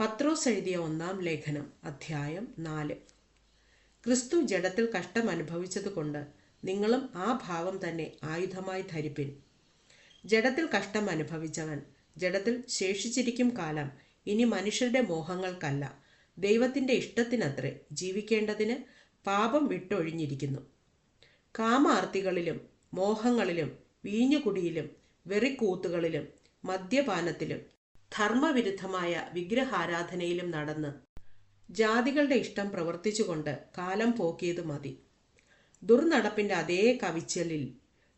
പത്രോസ് എഴുതിയ ഒന്നാം ലേഖനം അധ്യായം നാല്. ക്രിസ്തു ജഡത്തിൽ കഷ്ടം അനുഭവിച്ചതുകൊണ്ട് നിങ്ങളും ആ ഭാവം തന്നെ ആയുധമായി ധരിപ്പിൻ. ജഡത്തിൽ കഷ്ടം അനുഭവിച്ചവൻ ജഡത്തിൽ ശേഷിച്ചിരിക്കും കാലം ഇനി മനുഷ്യരുടെ മോഹങ്ങൾക്കല്ല. ദൈവത്തിന്റെ ഇഷ്ടത്തിനത്രേ ജീവിക്കേണ്ടതിന് പാപം വിട്ടൊഴിഞ്ഞിരിക്കുന്നു. കാമാർത്തികളിലും മോഹങ്ങളിലും വീഞ്ഞുകുടിയിലും വെറിക്കൂത്തുകളിലും മദ്യപാനത്തിലും ധർമ്മവിരുദ്ധമായ വിഗ്രഹാരാധനയിലും നടന്ന് ജാതികളുടെ ഇഷ്ടം പ്രവർത്തിച്ചുകൊണ്ട് കാലം പോക്കിയത് മതി. ദുർനടപ്പിന്റെ അതേ കവിച്ചലിൽ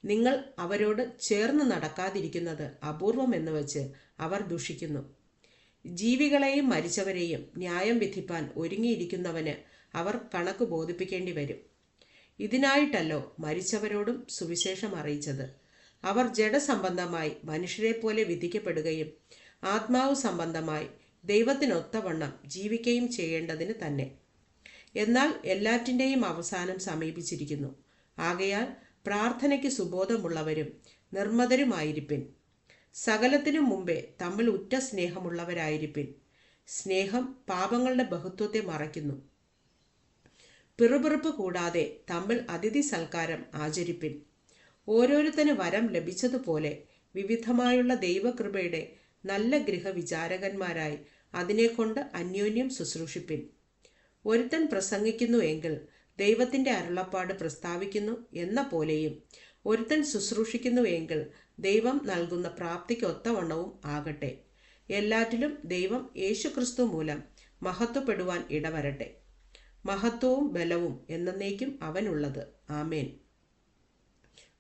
നിങ്ങൾ അവരോട് ചേർന്ന് നടക്കാതിരിക്കുന്നത് അപൂർവമെന്ന് വച്ച് അവർ ദുഷിക്കുന്നു. ജീവികളെയും മരിച്ചവരെയും ന്യായം വിധിപ്പാൻ ഒരുങ്ങിയിരിക്കുന്നവന് അവർ കണക്ക് ബോധിപ്പിക്കേണ്ടി വരും. ഇതിനായിട്ടല്ലോ മരിച്ചവരോടും സുവിശേഷം അറിയിച്ചത്. അവർ ജഡസംബന്ധമായി മനുഷ്യരെ പോലെ വിധിക്കപ്പെടുകയും ആത്മാവ് സംബന്ധമായി ദൈവത്തിനൊത്തവണ്ണം ജീവിക്കുകയും ചെയ്യേണ്ടതിന് തന്നെ. എന്നാൽ എല്ലാറ്റിന്റെയും അവസാനം സമീപിച്ചിരിക്കുന്നു. ആകയാൽ പ്രാർത്ഥനയ്ക്ക് സുബോധമുള്ളവരും നിർമ്മതരുമായിരിപ്പിൻ. സകലത്തിനും മുമ്പേ തമ്മിൽ ഉറ്റ സ്നേഹമുള്ളവരായിരിപ്പിൻ. സ്നേഹം പാപങ്ങളുടെ ബഹുത്വത്തെ മറയ്ക്കുന്നു. പിറുപിറുപ്പ് കൂടാതെ തമ്മിൽ അതിഥി സൽക്കാരം ആചരിപ്പിൻ. ഓരോരുത്തന് വരം ലഭിച്ചതുപോലെ വിവിധമായുള്ള ദൈവകൃപയുടെ നല്ല ഗൃഹവിചാരകന്മാരായി അതിനെക്കൊണ്ട് അന്യോന്യം ശുശ്രൂഷിപ്പിൻ. ഒരുത്തൻ പ്രസംഗിക്കുന്നു എങ്കിൽ ദൈവത്തിന്റെ അരുളപ്പാട് പ്രസ്താവിക്കുന്നു എന്ന പോലെയും ഒരുത്തൻ ശുശ്രൂഷിക്കുന്നു എങ്കിൽ ദൈവം നൽകുന്ന പ്രാപ്തിക്കൊത്തവണ്ണവും ആകട്ടെ. എല്ലാറ്റിലും ദൈവം യേശുക്രിസ്തു മൂലം മഹത്വപ്പെടുവാൻ ഇടവരട്ടെ. മഹത്വവും ബലവും എന്നേക്കും അവനുള്ളത്. ആമേൻ.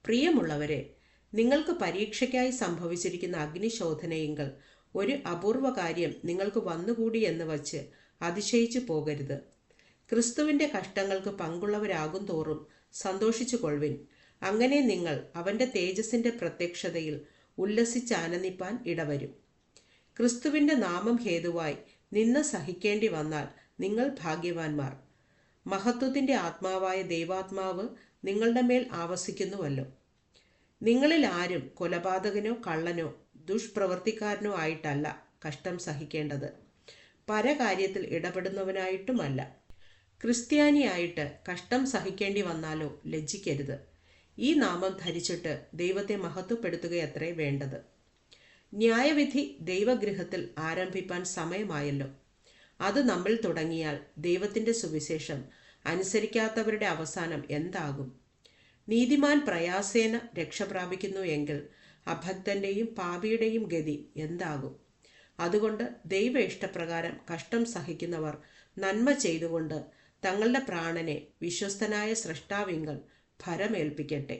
പ്രിയമുള്ളവരെ നിങ്ങൾക്ക് പരീക്ഷയ്ക്കായി സംഭവിച്ചിരിക്കുന്ന അഗ്നിശോധനയെങ്കിൽ ഒരു അപൂർവ കാര്യം നിങ്ങൾക്ക് വന്നുകൂടി എന്ന് വച്ച് അതിശയിച്ചു പോകരുത്. ക്രിസ്തുവിന്റെ കഷ്ടങ്ങൾക്ക് പങ്കുള്ളവരാകും തോറും സന്തോഷിച്ചു കൊള്ളുവിൻ. അങ്ങനെ നിങ്ങൾ അവന്റെ തേജസ്സിന്റെ പ്രത്യക്ഷതയിൽ ഉല്ലസിച്ചാനന്ദിപ്പാൻ ഇടവരും. ക്രിസ്തുവിന്റെ നാമം ഹേതുവായി നിന്ന് സഹിക്കേണ്ടി വന്നാൽ നിങ്ങൾ ഭാഗ്യവാന്മാർ. മഹത്വത്തിന്റെ ആത്മാവായ ദൈവാത്മാവ് നിങ്ങളുടെ മേൽ ആവസിക്കുന്നുവല്ലോ. നിങ്ങളിൽ ആരും കൊലപാതകനോ കള്ളനോ ദുഷ്പ്രവർത്തിക്കാരനോ ആയിട്ടല്ല കഷ്ടം സഹിക്കേണ്ടത്. പരകാര്യത്തിൽ ഇടപെടുന്നവനായിട്ടുമല്ല. ക്രിസ്ത്യാനിയായിട്ട് കഷ്ടം സഹിക്കേണ്ടി വന്നാലോ ലജ്ജിക്കരുത്. ഈ നാമം ധരിച്ചിട്ട് ദൈവത്തെ മഹത്വപ്പെടുത്തുകയത്രേ വേണ്ടത്. ന്യായവിധി ദൈവഗൃഹത്തിൽ ആരംഭിപ്പാൻ സമയമായല്ലോ. അത് നമ്മൾ തുടങ്ങിയാൽ ദൈവത്തിന്റെ സുവിശേഷം അനുസരിക്കാത്തവരുടെ അവസാനം എന്താകും? നീതിമാൻ പ്രയാസേന രക്ഷപ്രാപിക്കുന്നു എങ്കിൽ അഭക്തന്റെയും പാപിയുടെയും ഗതി എന്താകും? അതുകൊണ്ട് ദൈവ ഇഷ്ടപ്രകാരം കഷ്ടം സഹിക്കുന്നവർ നന്മ ചെയ്തുകൊണ്ട് തങ്ങളുടെ പ്രാണനെ വിശ്വസ്തനായ സൃഷ്ടാവിങ്കൽ ഫരമേൽപ്പിക്കട്ടെ